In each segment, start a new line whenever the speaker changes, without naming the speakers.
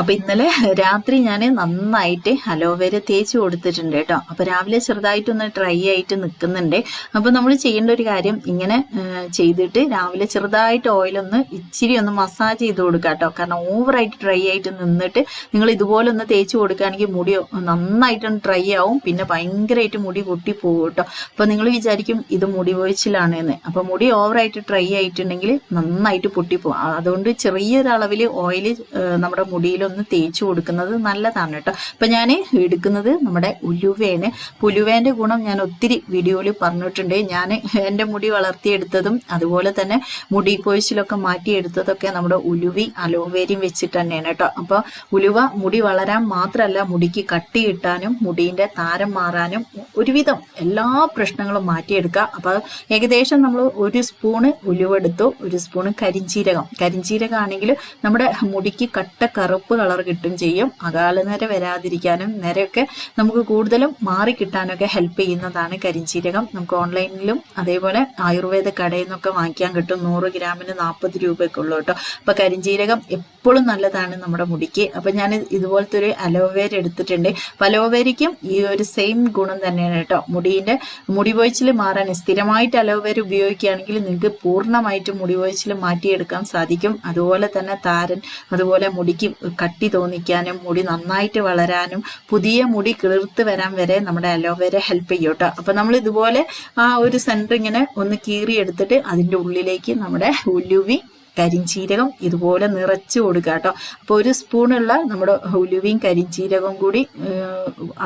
അപ്പൊ ഇന്നലെ രാത്രി ഞാൻ നന്നായിട്ട് അലോവേര തേച്ച് കൊടുത്തിട്ടുണ്ട് കേട്ടോ. അപ്പൊ രാവിലെ ചെറുതായിട്ടൊന്ന് ഡ്രൈ ആയിട്ട് നിൽക്കുന്നുണ്ട് അപ്പൊ നമ്മൾ ചെയ്യേണ്ട ഒരു കാര്യം ഇങ്ങനെ ചെയ്തിട്ട് രാവിലെ ചെറുതായിട്ട് ഓയിലൊന്ന് ഇച്ചിരി ഒന്ന് മസാജ് ചെയ്ത് കൊടുക്കുക കേട്ടോ. കാരണം ഓവറായിട്ട് ഡ്രൈ ആയിട്ട് നിന്നിട്ട് നിങ്ങൾ ഇതുപോലെ ഒന്ന് തേച്ച് കൊടുക്കുകയാണെങ്കിൽ മുടി നന്നായിട്ടൊന്ന് ഡ്രൈ ആവും. പിന്നെ ഭയങ്കരമായിട്ട് മുടി പൊട്ടി പോകും കേട്ടോ. അപ്പൊ നിങ്ങൾ വിചാരിക്കും ഇത് മുടി പൊഴിച്ചിലാണ് എന്ന് അപ്പൊ മുടി ഓവറായിട്ട് ഡ്രൈ ആയിട്ടുണ്ടെങ്കിൽ നന്നായിട്ട് പൊട്ടിപ്പോകും അതുകൊണ്ട് ചെറിയൊരളവിൽ ഓയിൽ നമ്മുടെ മുടിയിലൊന്ന് തേച്ച് കൊടുക്കുന്നത് നല്ലതാണ് കേട്ടോ. അപ്പൊ ഞാൻ എടുക്കുന്നത് നമ്മുടെ ഉലുവേന് പുലുവേന്റെ ഗുണം ഞാൻ ഒത്തിരി വീഡിയോയിൽ പറഞ്ഞിട്ടുണ്ട്. ഞാൻ എന്റെ മുടി വളർത്തിയെടുത്തതും അതുപോലെ തന്നെ മുടി കൊഴിച്ചിലൊക്കെ മാറ്റിയെടുത്തതൊക്കെ നമ്മുടെ ഉലുവി അലോവേരയും വെച്ചിട്ട് തന്നെയാണ് കേട്ടോ. അപ്പൊ ഉലുവ മുടി വളരാൻ മാത്രമല്ല മുടിക്ക് കട്ടി കിട്ടാനും മുടീന്റെ താരം മാറാനും ഒരുവിധം എല്ലാ പ്രശ്നങ്ങളും മാറ്റിയെടുക്കുക അപ്പോൾ ഏകദേശം നമ്മൾ ഒരു സ്പൂണ് ഉലുവെടുത്തു ഒരു സ്പൂണ് കരിഞ്ചീരകം. കരിഞ്ചീരകം ആണെങ്കിൽ നമ്മുടെ മുടിക്ക് കട്ട കറുപ്പ് കളർ കിട്ടും ചെയ്യും. അകാലനര വരാതിരിക്കാനും നിരയൊക്കെ നമുക്ക് കൂടുതലും മാറി കിട്ടാനൊക്കെ ഹെൽപ്പ് ചെയ്യുന്നതാണ് കരിഞ്ചീരകം. നമുക്ക് ഓൺലൈനിലും അതേപോലെ ആയുർവേദ കടയിൽ നിന്നൊക്കെ വാങ്ങിക്കാൻ കിട്ടും. നൂറ് ഗ്രാമിന് നാൽപ്പത് രൂപയൊക്കെ ഉള്ളൂ കേട്ടോ. അപ്പൊ കരിഞ്ചീരകം എപ്പോഴും നല്ലതാണ് നമ്മുടെ മുടിക്ക്. അപ്പം ഞാൻ ഇതുപോലത്തെ ഒരു അലോവേര എടുത്തിട്ടുണ്ട്. അപ്പം അലോവേരയ്ക്കും ഈ ഒരു സെയിം ഗുണം തന്നെയാണ് കേട്ടോ. മുടിന്റെ മുടി പൊഴിച്ചിൽ മാറാൻ സ്ഥിരമായിട്ട് അലോവേര ഉപയോഗിക്കുകയാണെങ്കിൽ നിങ്ങൾക്ക് പൂർണമായിട്ടും മുടി പൊഴിച്ചിൽ മാറ്റിയെടുക്കാൻ സാധിക്കും. അതുപോലെ തന്നെ താരൻ അതുപോലെ മുടിക്ക് കട്ടി തോന്നിക്കാനും മുടി നന്നായിട്ട് വളരാനും പുതിയ മുടി കിളിർത്ത് വരാൻ വരെ നമ്മുടെ അലോവേര ഹെൽപ്പ് ചെയ്യും കേട്ടോ. അപ്പം നമ്മൾ ഇതുപോലെ ആ ഒരു സെന്റർ ഇങ്ങനെ ഒന്ന് കീറിയെടുത്തിട്ട് അതിന്റെ ഉള്ളിലേക്ക് നമ്മുടെ ഉലുവി കരിഞ്ചീരകം ഇതുപോലെ നിറച്ച് കൊടുക്കുക കേട്ടോ. അപ്പോൾ ഒരു സ്പൂണുള്ള നമ്മുടെ ഉലുവയും കരിഞ്ചീരകവും കൂടി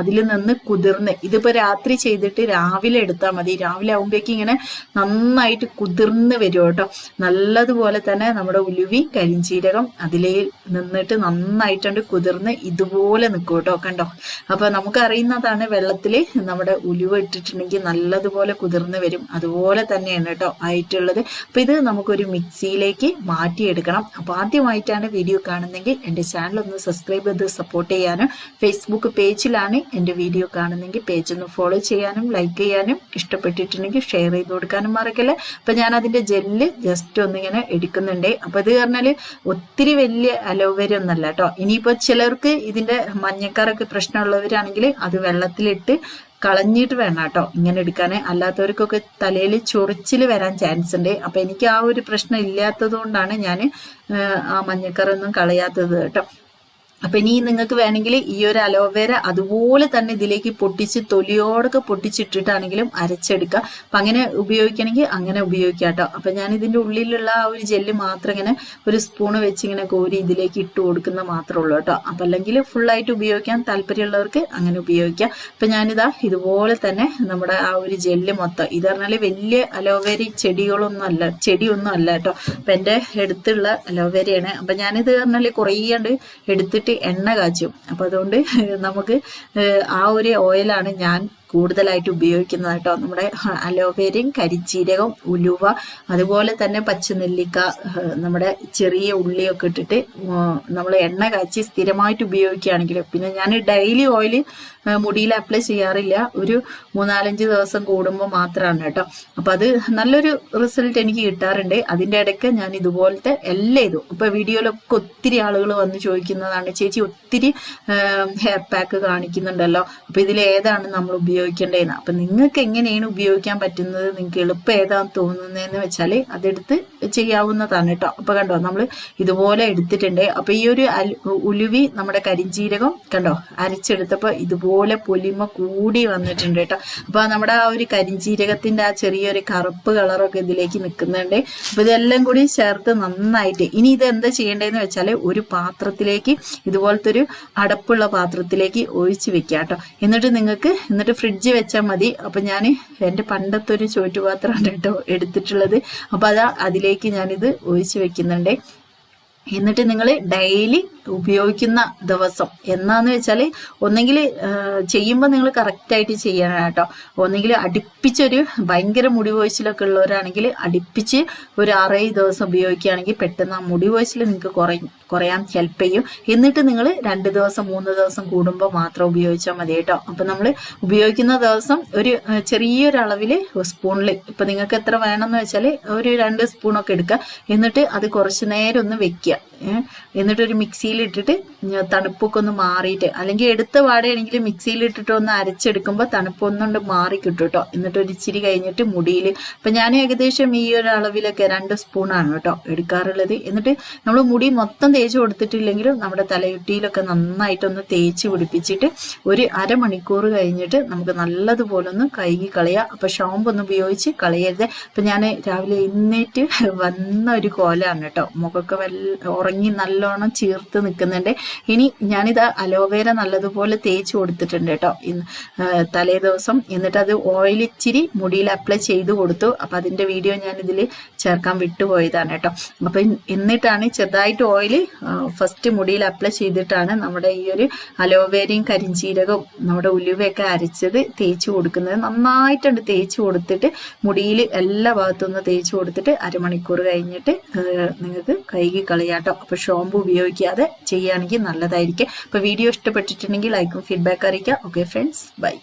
അതിൽ നിന്ന് കുതിർന്ന് ഇതിപ്പോൾ രാത്രി ചെയ്തിട്ട് രാവിലെ എടുത്താൽ മതി. രാവിലെ ആകുമ്പോഴേക്കും ഇങ്ങനെ നന്നായിട്ട് കുതിർന്ന് വരും കേട്ടോ. നല്ലതുപോലെ തന്നെ നമ്മുടെ ഉലുവി കരിഞ്ചീരകം അതിലേ നിന്നിട്ട് നന്നായിട്ടുണ്ട് കുതിർന്ന് ഇതുപോലെ നിൽക്കും കേട്ടോ കണ്ടോ? അപ്പോൾ നമുക്കറിയുന്നതാണ് വെള്ളത്തിൽ നമ്മുടെ ഉലുവ ഇട്ടിട്ടുണ്ടെങ്കിൽ നല്ലതുപോലെ കുതിർന്ന് വരും. അതുപോലെ തന്നെയാണ് കേട്ടോ ആയിട്ടുള്ളത്. അപ്പോൾ ഇത് നമുക്കൊരു മിക്സിയിലേക്ക് മാറ്റിയെടുക്കണം. അപ്പോൾ ആദ്യമായിട്ടാണ് വീഡിയോ കാണുന്നെങ്കിൽ എന്റെ ചാനൽ ഒന്ന് സബ്സ്ക്രൈബ് ചെയ്ത് സപ്പോർട്ട് ചെയ്യാനും ഫേസ്ബുക്ക് പേജിലാണ് എന്റെ വീഡിയോ കാണുന്നെങ്കിൽ പേജ് ഒന്ന് ഫോളോ ചെയ്യാനും ലൈക്ക് ചെയ്യാനും ഇഷ്ടപ്പെട്ടിട്ടുണ്ടെങ്കിൽ ഷെയർ ചെയ്ത് കൊടുക്കാനും മറക്കല്ലേ? അപ്പം ഞാൻ അതിന്റെ ജെല്ല് ജസ്റ്റ് ഒന്നിങ്ങനെ എടുക്കുന്നുണ്ട്. അപ്പോൾ ഇത് പറഞ്ഞാൽ ഒത്തിരി വലിയ അലോവേര ഒന്നല്ല കേട്ടോ. ഇനിയിപ്പോൾ ചിലർക്ക് ഇതിന്റെ മഞ്ഞക്കാറൊക്കെ പ്രശ്നമുള്ളവരാണെങ്കിൽ അത് വെള്ളത്തിലിട്ട് കളഞ്ഞിട്ട് വേണം കേട്ടോ. ഇങ്ങനെ എടുക്കാനേ. അല്ലാത്തവർക്കൊക്കെ തലയിൽ ചൊറിച്ചിൽ വരാൻ ചാൻസ് ഉണ്ട്. അപ്പൊ എനിക്ക് ആ ഒരു പ്രശ്നം ഇല്ലാത്തത് കൊണ്ടാണ് ഞാൻ ആ മഞ്ഞക്കറൊന്നും കളയാത്തത് കേട്ടോ. അപ്പൊ ഇനി നിങ്ങൾക്ക് വേണമെങ്കിൽ ഈ ഒരു അലോവേര അതുപോലെ തന്നെ ഇതിലേക്ക് പൊട്ടിച്ച് തൊലിയോടൊക്കെ പൊട്ടിച്ചിട്ടിട്ടാണെങ്കിലും അരച്ചെടുക്കുക. അപ്പൊ അങ്ങനെ ഉപയോഗിക്കണമെങ്കിൽ അങ്ങനെ ഉപയോഗിക്കാം കേട്ടോ. അപ്പൊ ഞാൻ ഇതിന്റെ ഉള്ളിലുള്ള ആ ഒരു ജെല്ല് മാത്രം ഇങ്ങനെ ഒരു സ്പൂണ് വെച്ച് ഇങ്ങനെ കോരി ഇതിലേക്ക് ഇട്ട് കൊടുക്കുന്ന മാത്രമേ ഉള്ളൂ കേട്ടോ. അപ്പൊ അല്ലെങ്കിൽ ഫുള്ളായിട്ട് ഉപയോഗിക്കാൻ താല്പര്യമുള്ളവർക്ക് അങ്ങനെ ഉപയോഗിക്കാം. അപ്പൊ ഞാനിതാ ഇതുപോലെ തന്നെ നമ്മുടെ ആ ഒരു ജെല്ല് മൊത്തം. ഇത് പറഞ്ഞാൽ വലിയ അലോവേര ചെടികളൊന്നും അല്ല ചെടിയൊന്നും അല്ല കേട്ടോ. അപ്പൊ എന്റെ എടുത്തുള്ള അലോവേരയാണ് അപ്പൊ ഞാനിത് പറഞ്ഞാൽ കുറേ കണ്ട് എടുത്തിട്ട് എണ്ണ കാച്ചും. അപ്പൊ അതുകൊണ്ട് നമുക്ക് ആ ഒരു ഓയിലാണ് ഞാൻ കൂടുതലായിട്ട് ഉപയോഗിക്കുന്നത് കേട്ടോ നമ്മുടെ അലോവേരയും കരിജീരകം ഉലുവ അതുപോലെ തന്നെ പച്ചനെല്ലിക്ക നെല്ലിക്ക നമ്മുടെ ചെറിയ ഉള്ളിയൊക്കെ ഇട്ടിട്ട് നമ്മൾ എണ്ണ കാച്ചി സ്ഥിരമായിട്ട് ഉപയോഗിക്കുകയാണെങ്കിൽ പിന്നെ ഞാൻ ഡെയിലി ഓയിൽ മുടിയിൽ അപ്ലൈ ചെയ്യാറില്ല. ഒരു മൂന്നാലഞ്ച് ദിവസം കൂടുമ്പോൾ മാത്രമാണ് കേട്ടോ. അപ്പം അത് നല്ലൊരു റിസൾട്ട് എനിക്ക് കിട്ടാറുണ്ട്. അതിന്റെ ഇടയ്ക്ക് ഞാൻ ഇതുപോലത്തെ എല്ലാം ഇതും ഇപ്പം വീഡിയോയിലൊക്കെ ഒത്തിരി ആളുകൾ വന്ന് ചോദിക്കുന്നതാണ് ചേച്ചി ഒത്തിരി ഹെയർ പാക്ക് കാണിക്കുന്നുണ്ടല്ലോ. അപ്പം ഇതിൽ ഏതാണ് നമ്മൾ ഉപയോഗിക്കേണ്ടതെന്ന് അപ്പൊ നിങ്ങൾക്ക് എങ്ങനെയാണ് ഉപയോഗിക്കാൻ പറ്റുന്നത്? നിങ്ങൾക്ക് എളുപ്പം ഏതാന്ന് തോന്നുന്നതെന്ന് വെച്ചാൽ അതെടുത്ത് ചെയ്യാവുന്നതാണ് കേട്ടോ. അപ്പൊ കണ്ടോ നമ്മൾ ഇതുപോലെ എടുത്തിട്ടുണ്ട്. അപ്പൊ ഈ ഒരു ഉലുവി നമ്മുടെ കരിഞ്ചീരകം കണ്ടോ അരച്ചെടുത്തപ്പോൾ ഇതുപോലെ പൊലിമ കൂടി വന്നിട്ടുണ്ട് കേട്ടോ. അപ്പൊ നമ്മുടെ ആ ഒരു കരിഞ്ചീരകത്തിന്റെ ആ ചെറിയൊരു കറുപ്പ് കളറൊക്കെ ഇതിലേക്ക് നിൽക്കുന്നുണ്ട്. അപ്പൊ ഇതെല്ലാം കൂടി ചേർത്ത് നന്നായിട്ട്. ഇനി ഇത് എന്താ ചെയ്യേണ്ടതെന്ന് വെച്ചാൽ ഒരു പാത്രത്തിലേക്ക് ഇതുപോലത്തെ ഒരു അടപ്പുള്ള പാത്രത്തിലേക്ക് ഒഴിച്ച് വെക്കുക കേട്ടോ. എന്നിട്ട് നിങ്ങൾക്ക് എന്നിട്ട് ഫ്രിഡ്ജ് വെച്ചാൽ മതി. അപ്പൊ ഞാൻ എന്റെ പണ്ടത്തെ ഒരു ചോറ്റുപാത്രമാണ് കേട്ടോ എടുത്തിട്ടുള്ളത്. അപ്പൊ അതാ അതിലേക്ക് ഞാനിത് ഒഴിച്ച് വെക്കുന്നുണ്ട്. എന്നിട്ട് നിങ്ങൾ ഡെയിലി ഉപയോഗിക്കുന്ന ദിവസം എന്നാന്ന് വെച്ചാൽ ഒന്നെങ്കിൽ ചെയ്യുമ്പോൾ നിങ്ങൾ കറക്റ്റായിട്ട് ചെയ്യണം കേട്ടോ. ഒന്നെങ്കിൽ അടുപ്പിച്ചൊരു ഭയങ്കര മുടി കൊഴിച്ചിലൊക്കെ ഉള്ളവരാണെങ്കിൽ അടുപ്പിച്ച് ഒരു ആറേഴ് ദിവസം ഉപയോഗിക്കുകയാണെങ്കിൽ പെട്ടെന്ന് ആ മുടി കൊഴിച്ചിൽ നിങ്ങൾക്ക് കുറയും കുറയാൻ ഹെൽപ്പ് ചെയ്യും. എന്നിട്ട് നിങ്ങൾ രണ്ട് ദിവസം മൂന്ന് ദിവസം കൂടുമ്പോൾ മാത്രം ഉപയോഗിച്ചാൽ മതി കേട്ടോ. അപ്പം നമ്മൾ ഉപയോഗിക്കുന്ന ദിവസം ഒരു ചെറിയൊരളവിൽ സ്പൂണിൽ ഇപ്പം നിങ്ങൾക്ക് എത്ര വേണമെന്ന് വെച്ചാൽ ഒരു രണ്ട് സ്പൂണൊക്കെ എടുക്കുക. എന്നിട്ട് അത് കുറച്ച് നേരം ഒന്ന് വെക്കുക. Yeah. എന്നിട്ട് ഒരു മിക്സിയിൽ ഇട്ടിട്ട് തണുപ്പൊക്കെ ഒന്ന് മാറിയിട്ട് അല്ലെങ്കിൽ എടുത്ത പാടെയാണെങ്കിൽ മിക്സിയിൽ ഇട്ടിട്ട് ഒന്ന് അരച്ചെടുക്കുമ്പോൾ തണുപ്പൊന്നുകൊണ്ട് മാറി കിട്ടും കേട്ടോ. എന്നിട്ട് ഒരു ഇച്ചിരി കഴിഞ്ഞിട്ട് മുടിയിൽ ഇപ്പം ഞാൻ ഏകദേശം ഈ ഒരു അളവിലൊക്കെ രണ്ട് സ്പൂണാണ് കേട്ടോ എടുക്കാറുള്ളത്. എന്നിട്ട് നമ്മൾ മുടി മൊത്തം തേച്ച് കൊടുത്തിട്ടില്ലെങ്കിലും നമ്മുടെ തലയുട്ടിയിലൊക്കെ നന്നായിട്ടൊന്ന് തേച്ച് പിടിപ്പിച്ചിട്ട് ഒരു അരമണിക്കൂർ കഴിഞ്ഞിട്ട് നമുക്ക് നല്ലതുപോലെ ഒന്ന് കഴുകി കളയാം അപ്പം ഷോമ്പ് ഒന്ന് ഉപയോഗിച്ച് കളയരുത്. അപ്പം ഞാൻ രാവിലെ എഴുന്നേറ്റ് വന്ന ഒരു കോലാണ് കേട്ടോ. മുഖമൊക്കെ വല്ല ഉറങ്ങി നല്ലോണം ചീർത്ത് നിൽക്കുന്നുണ്ട് ഇനി ഞാനിത് അലോവേര നല്ലതുപോലെ തേച്ച് കൊടുത്തിട്ടുണ്ട് കേട്ടോ. തലേ ദിവസം. എന്നിട്ട് അത് ഓയിൽ ഇച്ചിരി മുടിയിൽ അപ്ലൈ ചെയ്ത് കൊടുത്തു. അപ്പം അതിന്റെ വീഡിയോ ഞാൻ ഇതിൽ ചേർക്കാൻ വിട്ടുപോയതാണ് കേട്ടോ. അപ്പം എന്നിട്ടാണ് ചെറുതായിട്ട് ഓയിൽ ഫസ്റ്റ് മുടിയിൽ അപ്ലൈ ചെയ്തിട്ടാണ് നമ്മുടെ ഈ ഒരു അലോവേരയും കരിഞ്ചീരകവും നമ്മുടെ ഉലുവയൊക്കെ അരച്ചത് തേച്ച് കൊടുക്കുന്നത്. നന്നായിട്ടുണ്ട് തേച്ച് കൊടുത്തിട്ട് മുടിയിൽ എല്ലാ ഭാഗത്തുനിന്ന് തേച്ച് കൊടുത്തിട്ട് അരമണിക്കൂർ കഴിഞ്ഞിട്ട് നിങ്ങൾക്ക് കഴുകി കളയാട്ടോ അപ്പോൾ ഷോമ്പു ഉപയോഗിക്കാതെ ചെയ്യുകയാണെങ്കിൽ നല്ലതായിരിക്കും. അപ്പോൾ വീഡിയോ ഇഷ്ടപ്പെട്ടിട്ടുണ്ടെങ്കിൽ ലൈക്കും ഫീഡ്ബാക്ക് അറിയിക്കുക. Okay friends bye